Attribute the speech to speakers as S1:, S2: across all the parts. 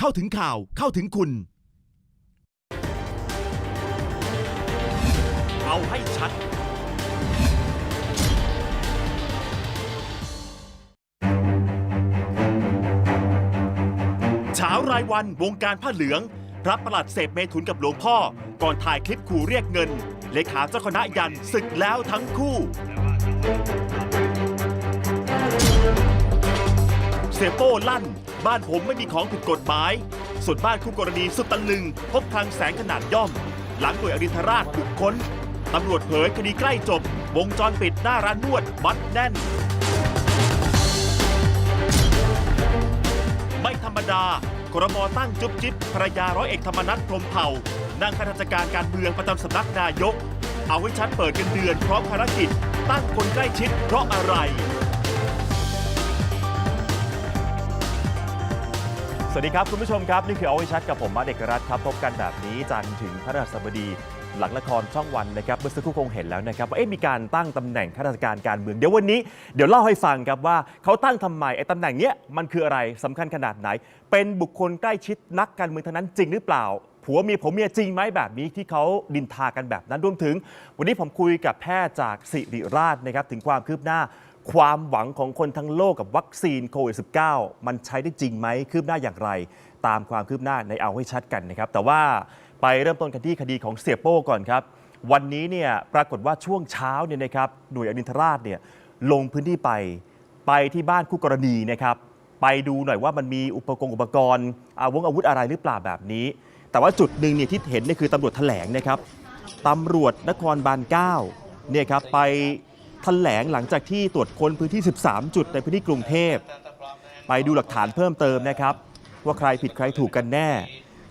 S1: เข้าถึงข่าวเข้าถึงคุณ เอาให้ชัด เช้ารายวันวงการผ้าเหลือง พระประหลัดเสพเมถุนกับหลวงพ่อ ก่อนถ่ายคลิปขู่เรียกเงิน เลขาเจ้าคณะยันศึกแล้วทั้งคู่ เสียโป้ลั่น บ้านผมไม่มีของผิดกฎหมาย ส่วนบ้านคู่กรณีสุดตะลึง พบคลังแสงขนาดย่อม หลังหน่วยอรินทราชบุกค้นตำรวจเผยคดีใกล้จบ วงจรปิดหน้าร้านนวดมัดแน่น ไม่ธรรมดากรมตั้งจุ๊บจิ๊บภรรยาร้อยเอกธรรมนัฐพรมเผ่า นั่งข้าราชการการเมืองประจำสำนักนายก เอาให้ชัดเปิดกันเดือนพร้อมภารกิจ ตั้งคนใกล้ชิดเพราะอะไร
S2: สวัสดีครับ คุณผู้ชมครับ นี่คือเอาไว้ชัดกับผมมาเด็กรัฐครับพบกันแบบนี้จันทร์ถึงพฤหัสบดีหลังละครช่องวันนะครับเมื่อสักครู่คงเห็นแล้วนะครับว่าเอ๊ะมีการตั้งตำแหน่งข้าราชการการเมืองเดี๋ยววันนี้เดี๋ยวเล่าให้ฟังครับว่าเขาตั้งทำไมไอ้ตำแหน่งเนี้ยมันคืออะไรสำคัญขนาดไหน เป็นบุคคลใกล้ชิดนักการเมืองเท่านั้นจริงหรือเปล่าผัวเมียผมเมียจริงไหมแบบนี้ที่เขาดินทากันแบบนั้นรวมถึง วันนี้ผมคุยกับแพทย์จากสิริราชนะครับถึงความคืบหน้า ความหวังของคนทั้งโลกกับวัคซีนโควิด -19 มันใช้ได้จริงไหมคืบหน้าอย่างไร ตามความคืบหน้าในเอาให้ชัดกันนะครับ แต่ว่าไปเริ่มต้นกันที่คดีของเสียโป้ก่อนครับ วันนี้เนี่ยปรากฏว่าช่วงเช้าเนี่ยนะครับหน่วยอรินทราชเนี่ยลงพื้นที่ไปไปที่บ้านคู่กรณีนะครับ ไปดูหน่อยว่ามันมีอุปกรณ์อุปกรณ์อาวงอาวุธอะไรหรือเปล่าแบบนี้ แต่ว่าจุดหนึ่งเนี่ยที่เห็นเนี่ยคือตำรวจแถลงนะครับตำรวจนครบาล9เนี่ยครับไป แถลงหลังจากที่ตรวจค้นพื้นที่ 13 จุดในพื้นที่กรุงเทพ ไปดูหลักฐานเพิ่มเติมนะครับ ว่าใครผิดใครถูกกันแน่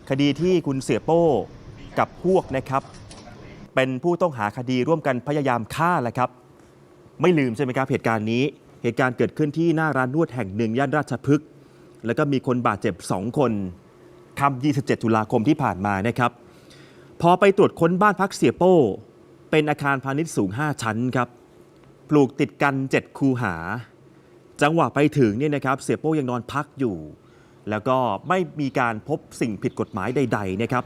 S2: คดีที่คุณเสียโป้กับพวกนะครับ เป็นผู้ต้องหาคดีร่วมกันพยายามฆ่าแหละครับ ไม่ลืมใช่ไหมครับเหตุการณ์นี้เหตุการณ์เกิดขึ้นที่หน้าร้านนวดแห่งหนึ่งย่านราชพฤกษ์แล้วก็มีคนบาดเจ็บ 2 คนคำ27 ตุลาคมที่ผ่านมานะครับ พอไปตรวจค้นบ้านพักเสียโป้ เป็นอาคารพาณิชย์สูง 5 ชั้นครับ ปลูกติดกัน 7 คูหา จังหวะไปถึงเนี่ยนะครับเสียโป้ยังนอนพักอยู่ แล้วก็ไม่มีการพบสิ่งผิดกฎหมายใด ๆ นะครับ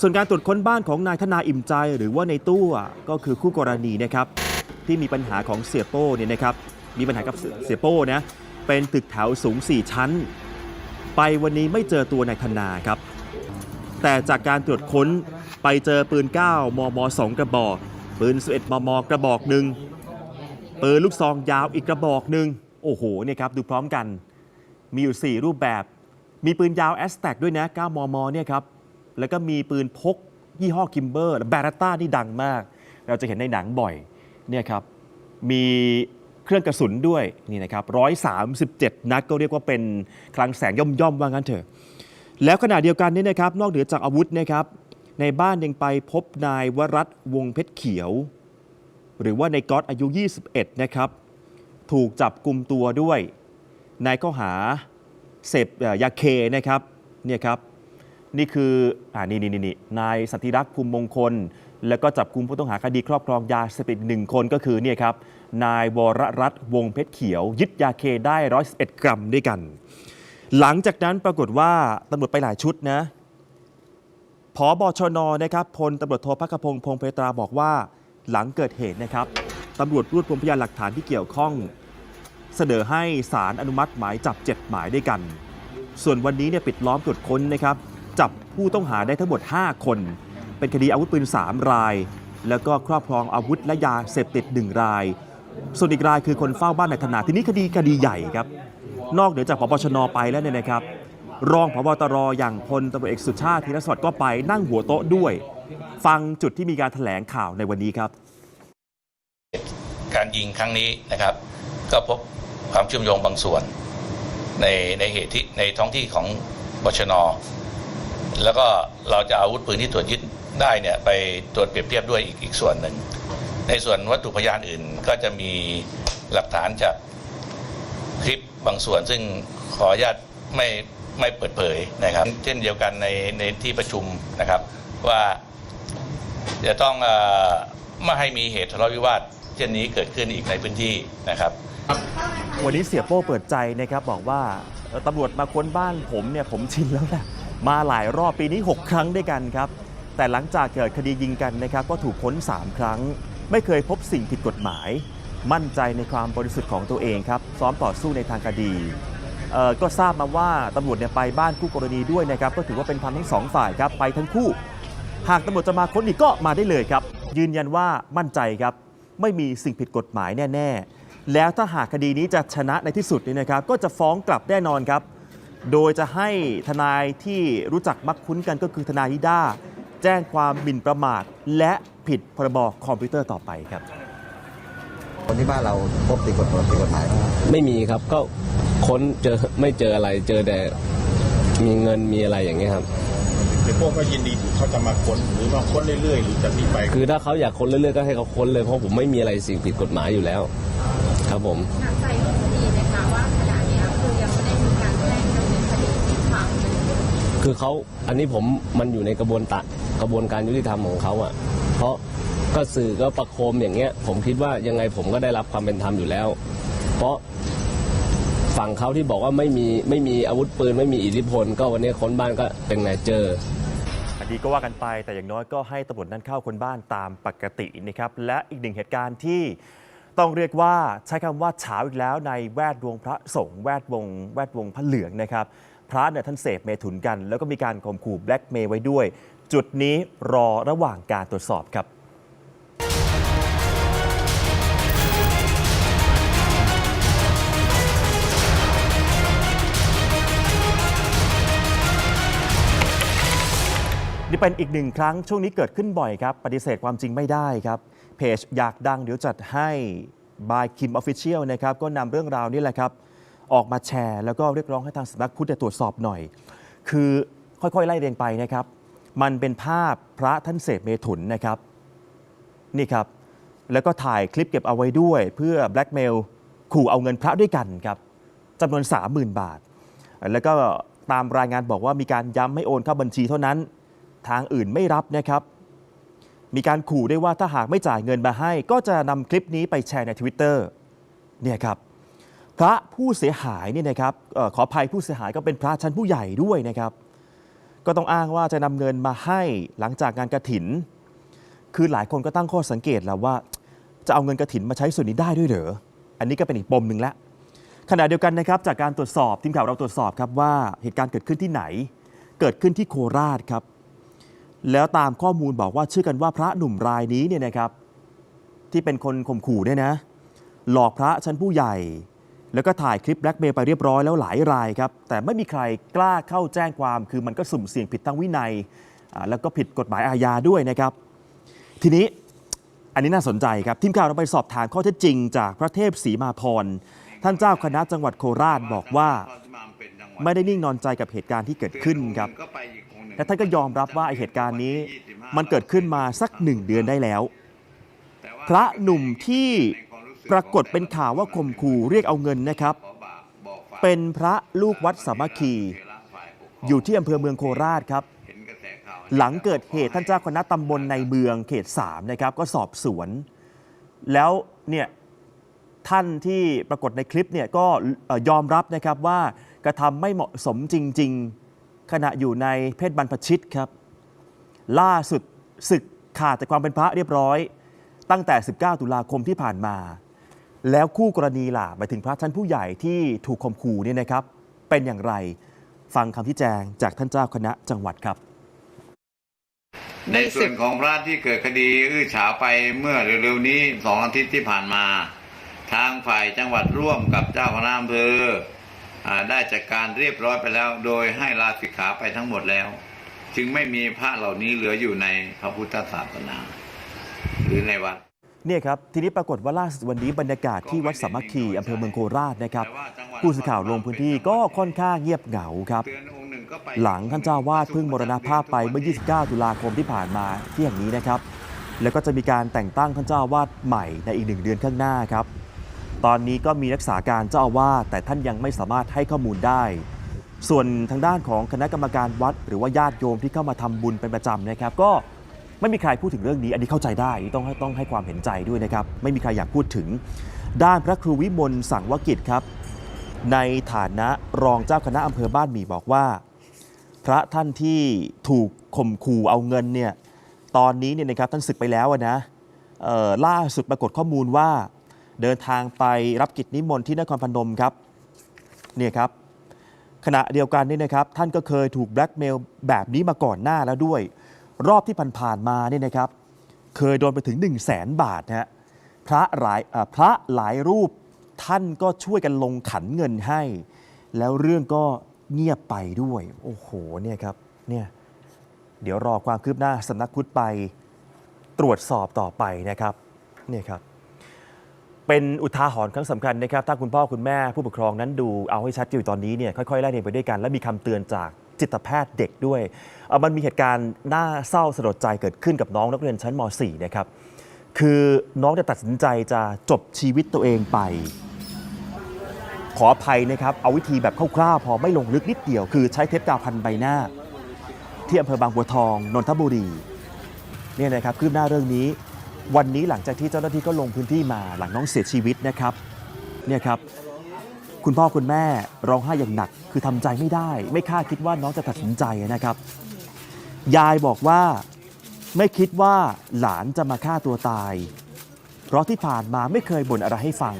S2: ส่วนการตรวจค้นบ้านของนายธนาอิ่มใจ หรือว่าในตู้ก็คือคู่กรณีนะครับที่มีปัญหาของเสียโป้เนี่ยนะครับมีปัญหากับเสียโป้นะเป็นตึกแถวสูง 4 ชั้น ไปวันนี้ไม่เจอตัวนายธนาครับ แต่จากการตรวจค้นไปเจอปืน 9 มม 2 กระบอก ปืน 11 มม กระบอกหนึ่ง ปืนลูกซองยาวอีกกระบอกหนึ่งโอ้โหเนี่ยครับดูพร้อมกัน มีอยู่ 4 รูปแบบ มีปืนยาวแอสแท็กด้วยนะ 9 มมเนี่ยครับแล้วก็มีปืนพกยี่ห้อคิมเบอร์แบรต้านี่ดังมาก เราจะเห็นในหนังบ่อยเนี่ยครับมีเครื่องกระสุนด้วยนี่นะครับ137 นัดก็เรียกว่าเป็นคลังแสงย่อมๆว่างั้นเถอะ แล้วขณะเดียวกันนี่นะครับนอกเหนือจากอาวุธนะครับในบ้านยังไปพบนายวรัตวงเพชรเขียว หรือว่าในก๊อตอายุ 21 นะครับ ถูกจับกลุ่มตัวด้วยในข้อหาเสพยาเคนะครับเนี่ยครับนี่คืออ่านี่นี่นี่นนายสันติรักษ์ภูมิมงคล แล้วก็จับกลุ่มผู้ต้องหาคดีครอบครองยาเสพติดหนึ่งคนก็คือเนี่ยครับนายวรรัตน์วงเพชรเขียว ยึดยาเคได้111กรัมด้วยกัน หลังจากนั้นปรากฏว่าตำรวจไปหลายชุดนะพอบชนนะครับพลตำรวจโทพักพงศ์พงเพตราบอกว่า หลังเกิดเหตุนะครับตำรวจรวบรวมพยานหลักฐานที่เกี่ยวข้อง เสนอให้ศาลอนุมัติหมายจับ 7 หมายด้วยกัน ส่วนวันนี้เนี่ยปิดล้อมตรวจค้นนะครับจับผู้ต้องหาได้ทั้งหมด 5 คน เป็นคดีอาวุธปืน 3 ราย แล้วก็ครอบครองอาวุธและยาเสพติด 1 ราย ส่วนอีกรายคือคนเฝ้าบ้านนายธนา ทีนี้คดีคดีใหญ่ครับ นอกเหนือจากพบชนไปแล้วเนี่ยนะครับ รองพบตรอย่างพลตำรวจเอกสุชาติธีรสวัสดิ์ก็ไปนั่งหัวโต๊ะด้วย ฟังจุดที่มีการแถลงข่าวในวันนี้ครับ
S3: ยิงครั้งนี้นะครับ ก็พบความเชื่อมโยงบางส่วน ในในเหตุที่ในท้องที่ของบชน แล้วก็เราจะอาวุธปืนที่ตรวจยึดได้เนี่ยไปตรวจเปรียบเทียบด้วยอีกอีกส่วนหนึ่ง ในส่วนวัตถุพยานอื่นก็จะมีหลักฐานจากคลิปบางส่วนซึ่งขออนุญาตไม่ไม่เปิดเผยนะครับ เช่นเดียวกันในในที่ประชุมนะครับว่าจะต้องอไม่ให้มีเหตุทะเลาะวิวาท เช่นนี้เกิดขึ้นอีกในพื้นที่นะครับ
S2: วันนี้เสียโป้เปิดใจนะครับบอกว่าตำรวจมาค้นบ้านผมเนี่ยผมชินแล้วแหละมาหลายรอบปีนี้ 6 ครั้งด้วยกันครับ แต่หลังจากเกิดคดียิงกันนะครับก็ถูกค้น 3 ครั้ง ไม่เคยพบสิ่งผิดกฎหมาย มั่นใจในความบริสุทธิ์ของตัวเองครับซ้อมต่อสู้ในทางคดีก็ทราบมาว่าตำรวจเนี่ยไปบ้านคู่กรณีด้วยนะครับก็ถือว่าเป็นความทั้งสองฝ่ายครับไปทั้งคู่ หากตำรวจจะมาค้นอีกก็มาได้เลยครับ ยืนยันว่ามั่นใจครับ ไม่มีสิ่งผิดกฎหมายแน่ ๆ แล้วถ้าหากคดีนี้จะชนะในที่สุดเนี่ยนะครับ ก็จะฟ้องกลับแน่นอนครับ โดยจะให้ทนายที่รู้จักมักคุ้นกันก็คือทนายนิด้า แจ้งความหมิ่นประมาท และผิดพรบคอมพิวเตอร์ต่อไปครับ
S4: คนที่บ้านเราพบสิ่งกฎหมายสิ่งกฎหมายบ้างไหม
S5: ไม่มีครับก็ค้นเจอไม่เจออะไรเจอแต่มีเงินมีอะไรอย่างเงี้ยครับ
S6: พวกก็ยินดีที่เขาจะมาค้นหรือว่าค้นเรื่อยๆหรือจะมีไป
S5: คือถ้าเขาอยากค้นเรื่อยๆก็ให้เขาค้นเลยเพราะผมไม่มีอะไรสิ่งผิดกฎหมายอยู่แล้ว ครับผม
S7: หนักใจเรื่องคดีไหมคะว่าขณะเนี้ยคือยังไม่ได้มีการแจ้งดำเนินคดีที่ฝั่ง
S5: คือเขาอันนี้ผมมันอยู่ในกระบวนตะกระบวนการยุติธรรมของเขาอะ เพราะก็สื่อก็ประโคมอย่างเงี้ย ผมคิดว่ายังไงผมก็ได้รับความเป็นธรรมอยู่แล้ว เพราะฝั่งเขาที่บอกว่าไม่มีไม่มีอาวุธปืนไม่มีอิทธิพล ก็วันนี้ค้นบ้านก็เป็นไงเจอ
S2: อันนี้ก็ว่ากันไปแต่อย่างน้อยก็ให้ตำรวจนั้นเข้าคนบ้านตามปกตินะครับและอีกหนึ่งเหตุการณ์ที่ต้องเรียกว่าใช้คำว่าเฉาอีกแล้วในแวดวงพระสงฆ์แวดวง แวดวงพระเหลืองนะครับ พระเนี่ยท่านเสพเมถุนกัน แล้วก็มีการข่มขู่แบล็กเมย์ไว้ด้วย จุดนี้รอระหว่างการตรวจสอบครับ นี่เป็นอีกหนึ่งครั้งช่วงนี้เกิดขึ้นบ่อยครับ ปฏิเสธความจริงไม่ได้ครับ เพจอยากดังเดี๋ยวจัดให้ by Kim Official นะครับ ก็นำเรื่องราวนี้แหละครับ ออกมาแชร์ แล้วก็เรียกร้องให้ทางสำนักพุทธตรวจสอบหน่อย คือค่อยๆ ไล่เรียงไปนะครับ มันเป็นภาพพระท่านเสพเมถุนนะครับ นี่ครับ แล้วก็ถ่ายคลิปเก็บเอาไว้ด้วย เพื่อแบล็กเมลขู่เอาเงินพระด้วยกันครับจำนวน 30,000 บาท แล้วก็ตามรายงานบอกว่ามีการย้ำให้โอนเข้าบัญชีเท่านั้น ทางอื่นไม่รับนะครับ มีการขู่ได้ว่าถ้าหากไม่จ่ายเงินมาให้ ก็จะนำคลิปนี้ไปแชร์ใน Twitter เนี่ยครับพระผู้เสียหายเนี่ยนะครับออขออภัยผู้เสียหายก็เป็นพระชั้นผู้ใหญ่ด้วยนะครับ ก็ต้องอ้างว่าจะนำเงินมาให้หลังจากงานกระถิน คือหลายคนก็ตั้งข้อสังเกตแล้วว่า จะเอาเงินกระถินมาใช้ส่วนนี้ได้ด้วยเหรออันนี้ก็เป็นอีกปมหนึ่งละขณะเดียวกันนะครับ จากการตรวจสอบทีมข่าวเราตรวจสอบครับว่าเหตุการณ์เกิดขึ้นที่ไหน เกิดขึ้นที่โคราชครับ แล้วตามข้อมูลบอกว่าชื่อกันว่าพระหนุ่มรายนี้เนี่ยนะครับ ที่เป็นคนข่มขู่เนี่ยนะ หลอกพระชั้นผู้ใหญ่ แล้วก็ถ่ายคลิปแบล็กเมย์ไปเรียบร้อยแล้วหลายรายครับ แต่ไม่มีใครกล้าเข้าแจ้งความ คือมันก็สุ่มเสี่ยงผิดทั้งวินัย แล้วก็ผิดกฎหมายอาญาด้วยนะครับ ทีนี้อันนี้น่าสนใจครับ ทีมข่าวเราไปสอบถามข้อเท็จจริง จากพระเทพศรีมาพรท่านเจ้าคณะจังหวัดโคราชบอกว่า ไม่ได้นิ่งนอนใจกับเหตุการณ์ที่เกิดขึ้นครับ และท่านก็ยอมรับว่าไอเหตุการณ์นี้มันเกิดขึ้นมาสักหนึ่งเดือนได้แล้ว พระหนุ่มที่ปรากฏเป็นข่าวว่าข่มขู่เรียกเอาเงินนะครับ เป็นพระลูกวัดสามัคคี อยู่ที่อำเภอเมืองโคราชครับ หลังเกิดเหตุท่านเจ้าคณะตำบลในเมืองเขต3นะครับ ก็สอบสวน แล้วเนี่ยท่านที่ปรากฏในคลิปเนี่ยก็ยอมรับนะครับว่ากระทำไม่เหมาะสมจริง ๆ ขณะอยู่ในเพศบรรพชิตครับ ล่าสุดศึกขาดจากความเป็นพระเรียบร้อย ตั้งแต่ 19 ตุลาคมที่ผ่านมา แล้วคู่กรณีล่ะหมายถึงพระชั้นผู้ใหญ่ที่ถูกข่มขู่เนี่ยนะครับ เป็นอย่างไรฟังคำที่แจงจากท่านเจ้าคณะจังหวัดครับ
S8: ในส่วนของพระที่เกิดคดีอื้อฉาวไปเมื่อเร็วๆนี้สองอาทิตย์ที่ผ่านมา ทางฝ่ายจังหวัดร่วมกับเจ้าคณะอำเภอ ได้จัดการเรียบร้อยไปแล้ว โดยให้ลาสิกขาไปทั้งหมดแล้ว จึงไม่มีพระเหล่านี้เหลืออยู่ในพระพุทธศาสนา หรือในวัด
S2: เนี่ยครับทีนี้ปรากฏว่าล่าสุดวันนี้บรรยากาศที่วัดสามัคคีอำเภอเมืองโคราชนะครับผู้สื่อข่าวลงพื้นที่ก็ค่อนข้างเงียบเหงาครับ
S8: ห
S2: ลังท่านเจ้าวาดเพิ่งมรณภาพไปเมื่อ 29 ตุลาคมที่ผ่านมาที่แห่งนี้นะครับ แล้วก็จะมีการแต่งตั้งท่านเจ้าวาดใหม่ในอีกหนึ่งเดือนข้างหน้าครับ ตอนนี้ก็มีรักษาการเจ้าอาวาสแต่ท่านยังไม่สามารถให้ข้อมูลได้ ส่วนทางด้านของคณะกรรมการวัด หรือว่าญาติโยมที่เข้ามาทำบุญเป็นประจำนะครับ ก็ไม่มีใครพูดถึงเรื่องนี้ อันนี้เข้าใจได้ต้องต้องให้ความเห็นใจด้วยนะครับไม่มีใครอยากพูดถึง ด้านพระครูวิมลสังวกิจครับ ในฐานะรองเจ้าคณะอำเภอบ้านหมี่บอกว่า พระท่านที่ถูกข่มขู่เอาเงินเนี่ยตอนนี้เนี่ยนะครับท่านศึกไปแล้วนะล่าสุดปรากฏข้อมูลว่า เดินทางไปรับกิจนิมนต์ที่นครพนมครับเนี่ยครับขณะเดียวกันนี่นะครับท่านก็เคยถูกแบล็กเมลแบบนี้มาก่อนหน้าแล้วด้วย รอบที่ผ่านๆมาเนี่ยนะครับ เคยโดนไปถึง 1 0 0 0 0แสนบาทนะฮะพระหลายพระหลายรูปท่านก็ช่วยกันลงขันเงินให้ แล้วเรื่องก็เงียบไปด้วย โอ้โหเนี่ยครับเนี่ยเดี๋ยวรอความคืบหน้าสำนักพุทธไปตรวจสอบต่อไปนะครับเนี่ยครับ เป็นอุทาหรณ์ครั้งสำคัญนะครับ ถ้าคุณพ่อคุณแม่ผู้ปกครองนั้นดูเอาให้ชัดอยู่ตอนนี้เนี่ยค่อยๆไล่เรียงไปด้วยกัน และมีคำเตือนจากจิตแพทย์เด็กด้วยอ่อมันมีเหตุการณ์น่าเศร้าสลดใจเกิดขึ้นกับน้องนักเรียนชั้นม .4 นะครับ คือน้องจะตัดสินใจจะจบชีวิตตัวเองไป ขออภัยนะครับ เอาวิธีแบบคร่าวๆพอไม่ลงลึกนิดเดียว คือใช้เทปกาวพันใบหน้า ที่อำเภอบางบัวทองนนทบุรีเนี่ยนะครับคืบหน้าเรื่องนี้ วันนี้หลังจากที่เจ้าหน้าที่ก็ลงพื้นที่มาหลังน้องเสียชีวิตนะครับเนี่ยครับคุณพ่อคุณแม่ร้องไห้อย่างหนัก คือทำใจไม่ได้ ไม่คาดคิดว่าน้องจะตัดสินใจนะครับ ยายบอกว่าไม่คิดว่าหลานจะมาฆ่าตัวตาย เพราะที่ผ่านมาไม่เคยบ่นอะไรให้ฟัง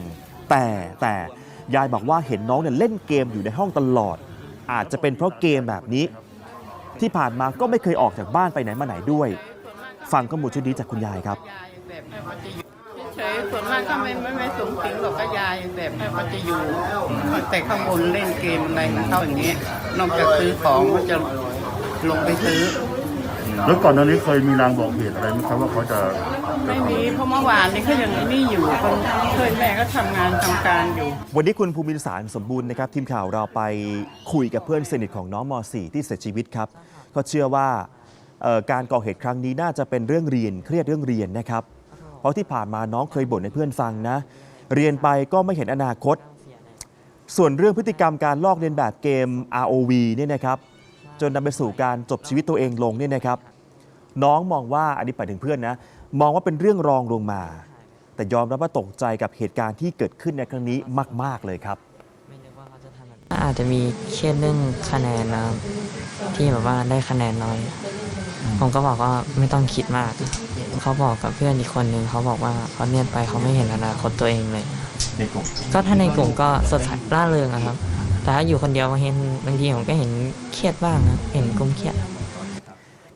S2: แต่แต่ยายบอกว่าเห็นน้องเนี่ยเล่นเกมอยู่ในห้องตลอด อาจจะเป็นเพราะเกมแบบนี้ ที่ผ่านมาก็ไม่เคยออกจากบ้านไปไหนมาไหนด้วย ฟังข้อมูลชุดนี้จากคุณยายครับ
S9: แบบให้เขาจะอยู่เฉยๆส่วนมากก็ไม่ไม่ไม่สูงสิงหรอกก็ยายแบบให้เขาจะอยู่แต่ข้างบนเล่นเกมอะไรของเขาอย่างเงี้ยนอกจากซื้อของก็จะลงไปซื้อ
S6: แล้วก่อนหน้านี้เคยมีรางบอกเหตุอะไรไหมครับว่าเขาจะ
S9: ไม่มีเพราะเมื่อวานนี้เขายังนี่อยู่คนเคยแม่ก็ทำงานทำการอยู่
S2: วันนี้คุณภูมินสารสมบูรณ์นะครับ ทีมข่าวเราไปคุยกับเพื่อนสนิทของน้องม .4 ที่เสียชีวิตครับ ก็เชื่อว่าเอ่อการก่อเหตุครั้งนี้น่าจะเป็นเรื่องเรียนเครียดเรื่องเรียนนะครับเพ ราะที่ผ่านมาน้องเคยบ่นให้เพื่อนฟังนะ เรียนไปก็ไม่เห็นอนาคต ส่วนเรื่องพฤติกรรมการลอกเลียนแบบเกม ROV เนี่ยนะครับจนนำไปสู่การจบชีวิตตัวเองลงเนี่ยนะครับ น้องมองว่าอันนี้ไปถึงเพื่อนนะมองว่าเป็นเรื่องรองลงมา แต่ยอมรับว่าตกใจกับเหตุการณ์ที่เกิดขึ้นในครั้งนี้มาก ๆเลยครับ
S10: อาจจะมีเครียดเรื่องคะแนนนะที่แบบว่าได้คะแนนน้อย ผมก็บอกว่าไม่ต้องคิดมาก เขาบอกกับเพื่อนอีกคนนึงเขาบอกว่าเขาเรียนไปเขาไม่เห็นอนาคตตัวเองเลย
S2: ในกลุ่ม
S10: ก็ถ้าในกลุ่มก็สดใสร่าเริงอะครับ แต่ถ้าอยู่คนเดียวบางทีบางทีผมก็เห็นเครียดบ้างนะเห็นกลุ่มเครียด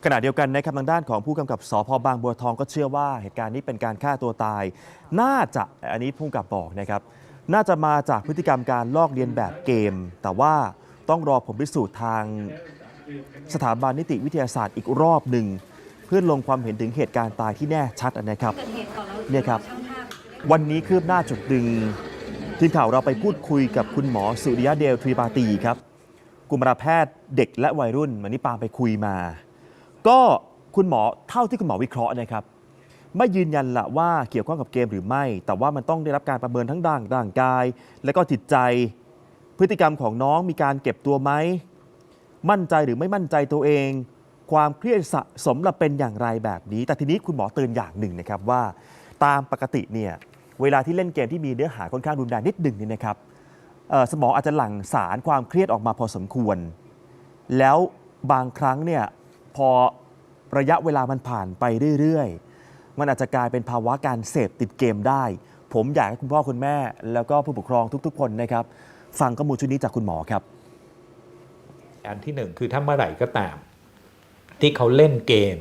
S2: ขณะเดียวกันนะครับทางด้านของผู้กำกับสพบางบัวทองก็เชื่อว่าเหตุการณ์นี้เป็นการฆ่าตัวตาย น่าจะอันนี้ผู้กำกับบอกนะครับน่าจะมาจากพฤติกรรมการลอกเลียนแบบเกม แต่ว่าต้องรอผลพิสูจน์ทางสถาบันนิติวิทยาศาสตร์อีกรอบหนึ่ง เพื่อลงความเห็นถึงเหตุการณ์ตายที่แน่ชัดนะครับเนี่ยครับ วันนี้คืบหน้าจุดดึงทีมข่าวเราไปพูดคุยกับคุณหมอสุริยะเดลทรีปาตีครับกุมารแพทย์เด็กและวัยรุ่นวันนี้ปาไปคุยมา ก็คุณหมอเท่าที่คุณหมอวิเคราะห์นะครับ ไม่ยืนยันละว่าเกี่ยวข้องกับเกมหรือไม่ แต่ว่ามันต้องได้รับการประเมินทั้งด้านร่างกาย และก็จิตใจ พฤติกรรมของน้องมีการเก็บตัวไหมมั่นใจหรือไม่มั่นใจตัวเอง ความเครียดสะสมละเป็นอย่างไรแบบนี้ แต่ทีนี้คุณหมอเตือนอย่างหนึ่งนะครับว่า ตามปกติเนี่ยเวลาที่เล่นเกมที่มีเนื้อหาค่อนข้างรุนแรงนิดหนึ่งนี่นะครับสมองอาจจะหลั่งสารความเครียดออกมาพอสมควร แล้วบางครั้งเนี่ยพอระยะเวลามันผ่านไปเรื่อยๆ มันอาจจะกลายเป็นภาวะการเสพติดเกมได้ ผมอยากให้คุณพ่อคุณแม่ แล้วก็ผู้ปกครองทุกๆ คนนะครับ ฟังข้อมูลชุดนี้จากคุณหมอครับ
S11: อันที่หนึ่งคือถ้าเมื่อไหร่ก็ตาม ที่เขาเล่นเกม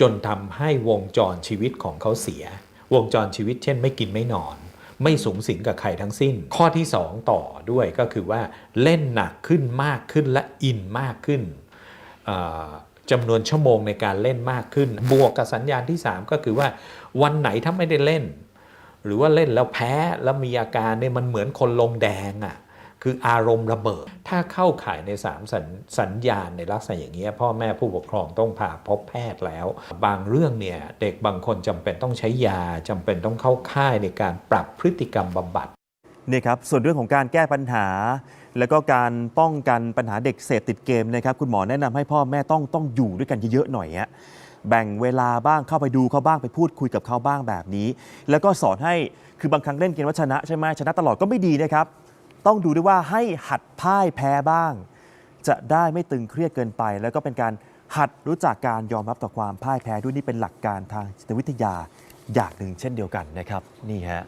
S11: จนทำให้วงจรชีวิตของเขาเสีย วงจรชีวิตเช่น ไม่กินไม่นอน ไม่สูงสิงกับใครทั้งสิ้น ข้อที่ 2 ต่อด้วยก็คือว่าเล่นหนักขึ้นมากขึ้นและอินมากขึ้นจำนวนชั่วโมงในการเล่นมากขึ้น บวกกับสัญญาณที่ 3 ก็คือว่าวันไหนถ้าไม่ได้เล่น หรือว่าเล่นแล้วแพ้แล้วมีอาการเนี่ยมันเหมือนคนลงแดงอะ่ะ คืออารมณ์ระเบิด ถ้าเข้าข่ายในสามสัญสัญญาณในลักษณะอย่างนี้พ่อแม่ผู้ปกครองต้องพาพบแพทย์แล้ว บางเรื่องเนี่ยเด็กบางคนจำเป็นต้องใช้ยาจำเป็นต้องเข้าค่ายในการปรับพฤติกรรมบำบัด
S2: นี่ครับส่วนเรื่องของการแก้ปัญหา แล้วก็การป้องกันปัญหาเด็กเสพติดเกมนะครับคุณหมอแนะนำให้พ่อแม่ต้องต้องอยู่ด้วยกันเยอะๆหน่อยฮะแบ่งเวลาบ้างเข้าไปดูเขาบ้างไปพูดคุยกับเขาบ้างแบบนี้ แล้วก็สอนให้คือบางครั้งเล่นเกมว่าชนะใช่ไหมชนะตลอดก็ไม่ดีนะครับ ต้องดูด้วยว่าให้หัดพ่ายแพ้บ้าง จะได้ไม่ตึงเครียดเกินไป แล้วก็เป็นการหัดรู้จักการยอมรับต่อความพ่ายแพ้ด้วยนี่เป็นหลักการทางจิตวิทยาอย่างหนึ่งเช่นเดียวกันนะครับนี่ฮะ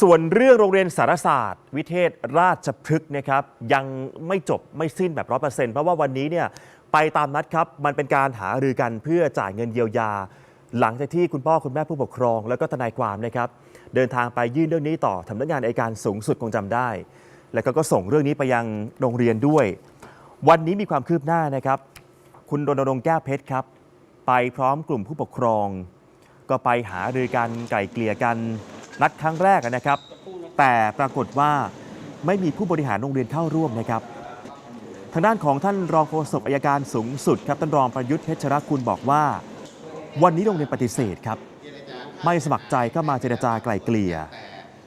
S2: ส่วนเรื่องโรงเรียนสารศาสตร์ วิเทศราชพฤกษ์นะครับยังไม่จบไม่สิ้นแบบร้อเปอร์เซ็นต์เพราะว่าวันนี้เนี่ยไปตามนัดครับมันเป็นการหารือกันเพื่อจ่ายเงินเยียวยา หลังจากที่คุณพ่อคุณแม่ผู้ปกครอง แล้วก็ทนายความนะครับ เดินทางไปยื่นเรื่องนี้ต่อสำนักงานอัยการสูงสุดคงจำได้ แล้วก็ก็ส่งเรื่องนี้ไปยังโรงเรียนด้วย วันนี้มีความคืบหน้านะครับ คุณรณรงค์แก้วเพชรครับ ไปพร้อมกลุ่มผู้ปกครอง ก็ไปหารือกันไกล่เกลี่ยกันนัดครั้งแรกนะครับ แต่ปรากฏว่าไม่มีผู้บริหารโรงเรียนเข้าร่วมนะครับ ทางด้านของท่านรองโฆษกอายการสูงสุดครับท่านรองประยุทธ์เพชรคุณบอกว่า วันนี้โรงเรียนปฏิเสธครับ ไม่สมัครใจก็มาเจรจาไกล่เกลี่ย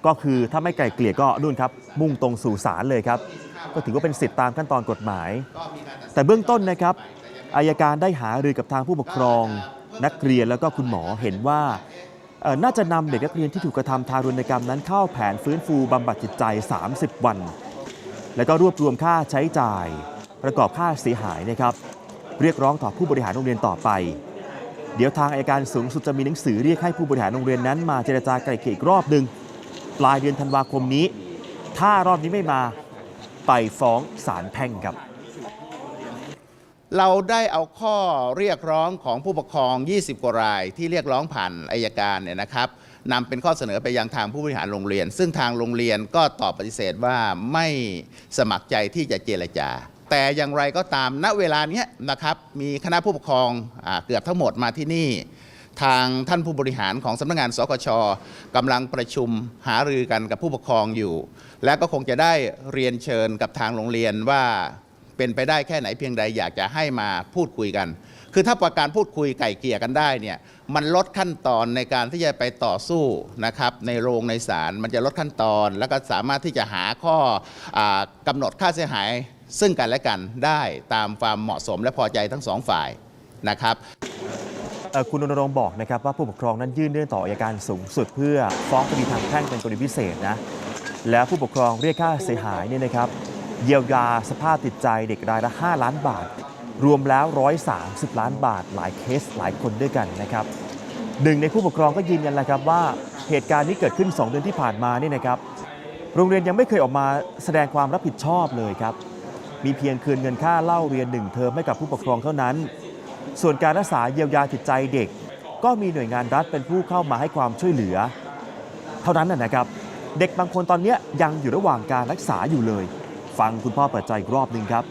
S2: ก็คือถ้าไม่ไกล่เกลี่ยก็นู่นครับ มุ่งตรงสู่ศาลเลยครับ ก็ถือว่าเป็นสิทธิตามขั้นตอนกฎหมาย แต่เบื้องต้นนะครับอายการได้หารือกับทางผู้ปกครอง นักเรียนแล้วก็คุณหมอเห็นว่าน่าจะนำเด็กนักเรียนที่ถูกกระทำทารุณกรรมนั้นเข้าแผนฟื้นฟูบำบัดจิตใจ 30 วัน แล้วก็รวบรวมค่าใช้จ่าย ประกอบค่าเสียหายนะครับ เรียกร้องต่อผู้บริหารโรงเรียนต่อไป เดี๋ยวทางอายการสูงสุดจะมีหนังสือเรียกให้ผู้บริหารโรงเรียนนั้นมาเจรจาไกล่เกลี่ยอีกรอบหนึ่งปลายเดือนธันวาคมนี้ ถ้ารอบนี้ไม่มาไปฟ้องศาลแพ่งครับ
S6: เราได้เอาข้อเรียกร้องของผู้ปกครอง 20 กว่าราย ที่เรียกร้องผ่านอายการเนี่ยนะครับนำเป็นข้อเสนอไปยังทางผู้บริหารโรงเรียน ซึ่งทางโรงเรียนก็ตอบปฏิเสธว่าไม่สมัครใจที่จะเจรจา แต่อย่างไรก็ตามณเวลานี้นะครับมีคณะผู้ปกครองอเกือบทั้งหมดมาที่นี่ ทางท่านผู้บริหารของสำนักงานสกชกำลังประชุมหารือกันกับผู้ปกครองอยู่ และก็คงจะได้เรียนเชิญกับทางโรงเรียนว่าเป็นไปได้แค่ไหนเพียงใดอยากจะให้มาพูดคุยกัน คือถ้าประการพูดคุยไก่เกลี่ยกันได้เนี่ยมันลดขั้นตอนในการที่จะไปต่อสู้นะครับในโรงในศาลมันจะลดขั้นตอน แล้วก็สามารถที่จะหาข้ออากำหนดค่าเสียหาย ซึ่งกันและกันได้ตามความเหมาะสมและพอใจทั้งสองฝ่ายนะครับ
S2: เอ่อคุณรณรงค์บอกนะครับว่าผู้ปกครองนั้นยื่นเรื่องต่ออัยการสูงสุด เพื่อฟ้องคดีทางแพ่งเป็นกรณีพิเศษนะแล้วผู้ปกครองเรียกค่าเสียหายเนี่ยนะครับเยียวยาสภาพจิตใจเด็กรายละ 5 ล้านบาท รวมแล้ว 130 ล้านบาท หลายเคสหลายคนด้วยกันนะครับหนึ่งในผู้ปกครองก็ยืนยันแล้วครับว่าเหตุการณ์นี้เกิดขึ้น 2 เดือนที่ผ่านมาเนี่ยนะครับ โรงเรียนยังไม่เคยออกมาแสดงความรับผิดชอบเลยครับ มีเพียงคืนเงินค่าเล่าเรียนหนึ่งเทอมให้กับผู้ปกครองเท่านั้น ส่วนการรักษาเยียวยาจิตใจเด็ก ก็มีหน่วยงานรัฐเป็นผู้เข้ามาให้ความช่วยเหลือ เท่านั้นนะครับ เด็กบางคนตอนนี้ยังอยู่ระหว่างการรักษาอยู่เลย ฟังคุณพ่อเปิดใจอีกรอบหนึ่งครับ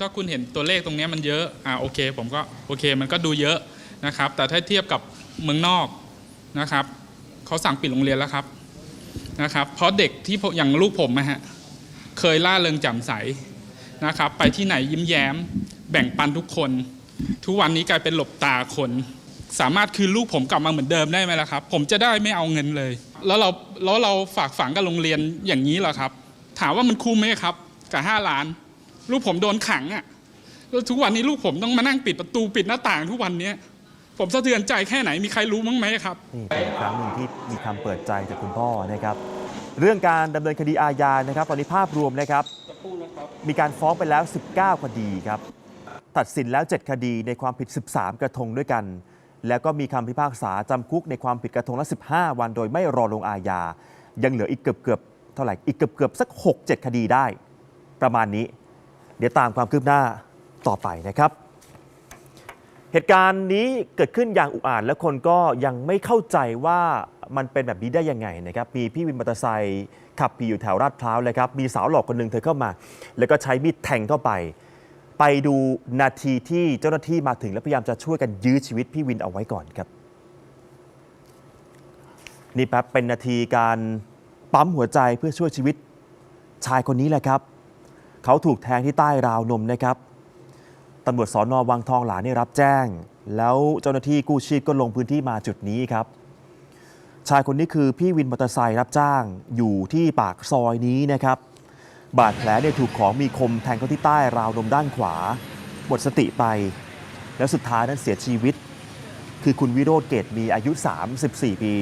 S12: ถ้าคุณเห็นตัวเลขตรงนี้มันเยอะ อ่าโอเค ผมก็โอเค มันก็ดูเยอะนะครับ แต่ถ้าเทียบกับเมืองนอกนะครับเขาสั่งปิดโรงเรียนแล้วครับนะครับ เพราะเด็กที่อย่างลูกผมนะฮะ เคยล่าเริงแจ่มใสนะครับ ไปที่ไหนยิ้มแย้ม แบ่งปันทุกคน ทุกวันนี้กลายเป็นหลบตาคน สามารถคืนลูกผมกลับมาเหมือนเดิมได้ไหมล่ะครับ ผมจะได้ไม่เอาเงินเลย แล้วเราแล้วเราฝากฝังกับโรงเรียนอย่างนี้เหรอครับ ถามว่ามันคุ้มไหมครับกับห้าล้าน ลูกผมโดนขังอะ่ะแล้วทุกวันนี้ลูกผมต้องมานั่งปิดประตูปิดหน้าต่างทุกวันเนี้ยผมสะเทือนใจแค่ไหนมีใครรู้มั้งไหมครับ
S2: นี่เป็นครั้งหนึ่งที่มีคำเปิดใจจากคุณพ่อนะครับ เรื่องการดำเนินคดีอาญานะครับ ตอนนี้ภาพรวมนะครับ มีการฟ้องไปแล้ว 19 คดีครับ ตัดสินแล้ว 7 คดีในความผิด 13 กระทงด้วยกัน แล้วก็มีคำพิพากษาจำคุกในความผิดกระทงละ 15 วันโดยไม่รอลงอาญา ยังเหลืออีกเกือบเกือบเท่าไหร่ อีกเกือบเกือบสัก 6-7 คดีได้ ประมาณนี้ เดี๋ยวตามความคืบหน้าต่อไปนะครับเหตุการณ์นี้เกิดขึ้นอย่างอุกอาจและคนก็ยังไม่เข้าใจว่า มันเป็นแบบนี้ได้ยังไงนะครับมีพี่วินมอเตอร์ไซค์ขับขี่อยู่แถวลาดพร้าวเลยครับมีสาวหลอกคนหนึ่งเธอเข้ามา แล้วก็ใช้มีดแทงเข้าไป ไปดูนาทีที่เจ้าหน้าที่มาถึงและพยายามจะช่วยกันยื้อชีวิตพี่วินเอาไว้ก่อนครับ นี่แป๊บเป็นนาทีการปั๊มหัวใจเพื่อช่วยชีวิตชายคนนี้แหละครับ เขาถูกแทงที่ใต้ราวนมนะครับตำรวจสอนอวังทองหลางได้รับแจ้ง แล้วเจ้าหน้าที่กู้ชีพก็ลงพื้นที่มาจุดนี้ครับ ชายคนนี้คือพี่วินมอเตอร์ไซค์รับจ้างอยู่ที่ปากซอยนี้นะครับ บาดแผลเนี่ยถูกของมีคมแทงเข้าที่ใต้ราวนมด้านขวา หมดสติไป แล้วสุดท้ายนั้นเสียชีวิต คือคุณวิโรธเกตมีอายุ 34 ปี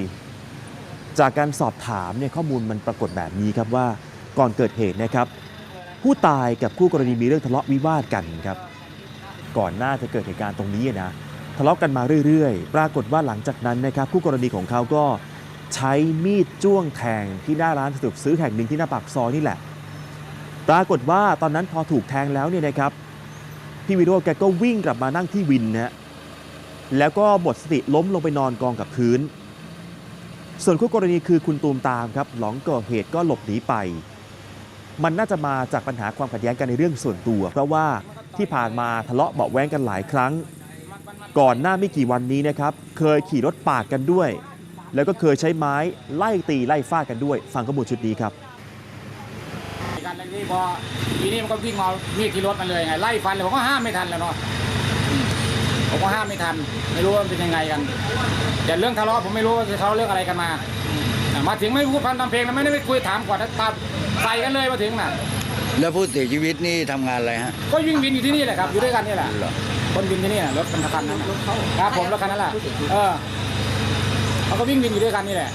S2: จากการสอบถามเนี่ยข้อมูลมันปรากฏแบบนี้ครับว่าก่อนเกิดเหตุนะครับ ผู้ตายกับคู่กรณีมีเรื่องทะเลาะวิวาทกันครับ ก่อนหน้าจะเกิดเหตุการณ์ตรงนี้นะทะเลาะกันมาเรื่อยๆ ปรากฏว่าหลังจากนั้นนะครับคู่กรณีของเขาก็ ใช้มีดจ้วงแทงที่หน้าร้านสะดวกซื้อแห่งหนึ่งที่หน้าปากซอยนี่แหละ ปรากฏว่าตอนนั้นพอถูกแทงแล้วเนี่ยนะครับพี่วิโรจน์แกก็วิ่งกลับมานั่งที่วินนะแล้วก็หมดสติล้มลงไปนอนกองกับพื้น ส่วนคู่กรณีคือคุณตูมตามครับ หลังก่อเหตุก็หลบหนีไป มันน่าจะมาจากปัญหาความขัดแย้งกันในเรื่องส่วนตัว เพราะว่าที่ผ่านมาทะเลาะเบาแว้งกันหลายครั้ง ก่อนหน้าไม่กี่วันนี้นะครับ เคยขี่รถปาดกันด้วย แล้วก็เคยใช้ไม้ไล่ตีไล่ฟาดกันด้วย ฟังข้อมูลชุดนี้ครับ
S13: กันแล้วนี่พอทีนี้มันก็วิ่งมามีดที่รถมันเลยไงไล่ฟันเลยผมก็ห้ามไม่ทันแล้วเนาะอืมผมก็ห้ามไม่ทัน ไม่รู้ว่ามันเป็นยังไงกันแต่เรื่องทะเลาะผมไม่รู้ว่าเขาเรื่องอะไรกันมาอืมอะมาถึงไม่พูดพันทำเพลงนะไม่ได้ไปคุยถามก่อนนะตามใส่กันเลยมาถึงน่ะ
S4: แล้วผู้เสียชีวิตนี่ทำงานอะไรฮะ
S13: ก็วิ่งวินอยู่ที่นี่แหละครับอยู่ด้วยกันนี่แหละคนวินที่นี่น่ะรถคันคันนั้นน่ะครับผมรถคันนั้นแหละเออ เขาก็วิ่งวินอยู่ด้วยกันนี่แหละ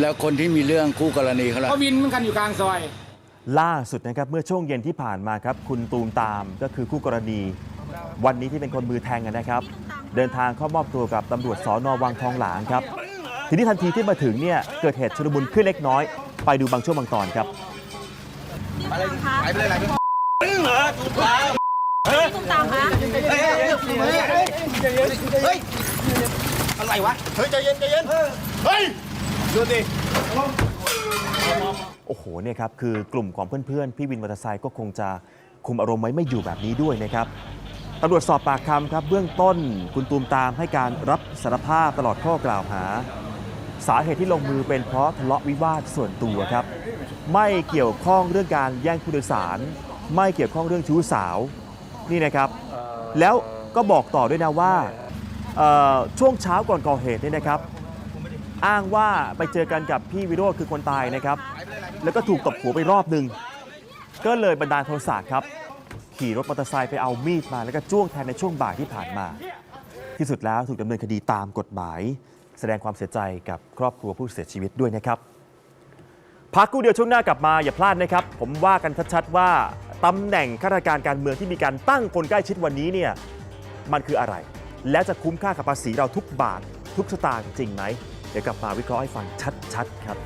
S4: แล้วคนที่มีเรื่องคู่กรณีเขาล่ะ
S13: ก็วินเหมือนกันอยู่กลางซอย
S2: ล่าสุดนะครับเมื่อช่วงเย็นที่ผ่านมาครับคุณตูมตามก็คือคู่กรณี วันนี้ที่เป็นคนมือแทงกันนะครับ เดินทางเข้ามอบตัวกับตำรวจสอนอวังทองหลางครับ ทีนี้ทันทีที่มาถึงเนี่ยเกิดเหตุชุลมุนขึ้นเล็กน้อย ไปดูบางช่วงบางตอนครับ
S7: ตุ้มตามคะ
S6: อะไรวะ เฮ้ยใจเย็นใจเย็น เฮ้ย ดูสิ
S2: โอ้โหเนี่ยครับคือกลุ่มของเพื่อนๆ พี่วินมอเตอร์ไซค์ก็คงจะคุมอารมณ์ไว้ไม่อยู่แบบนี้ด้วยนะครับตำรวจสอบปากคำครับ เบื้องต้นคุณตูมตามให้การรับสารภาพตลอดข้อกล่าวหา สาเหตุที่ลงมือเป็นเพราะทะเลาะวิวาทส่วนตัวครับ ไม่เกี่ยวข้องเรื่องการแย่งผู้โดยสาร ไม่เกี่ยวข้องเรื่องชู้สาวนี่นะครับ แล้วก็บอกต่อด้วยนะว่าเอ่อ ช่วงเช้าก่อนก่อเหตุเนี่ยนะครับ อ้างว่าไปเจอกันกับพี่วิโรจน์คือคนตายนะครับ แล้วก็ถูกตบหัวไปรอบหนึ่งก็เลยบันดาลโทสะครับ ขี่รถมอเตอร์ไซค์ไปเอามีดมาแล้วก็จ้วงแทนในช่วงบ่ายที่ผ่านมา ที่สุดแล้วถูกดำเนินคดีตามกฎหมาย แสดงความเสียใจกับครอบครัวผู้เสียชีวิตด้วยนะครับพักกูเดียวช่วงหน้ากลับมาอย่าพลาดนะครับ ผมว่ากันชัดๆว่าตำแหน่งข้าราชการการเมืองที่มีการตั้งคนใกล้ชิดวันนี้เนี่ยมันคืออะไร และจะคุ้มค่ากับภาษีเราทุกบาททุกสตางค์จริงไหม เดี๋ยวกลับมาวิเคราะห์ให้ฟังชัดๆครับ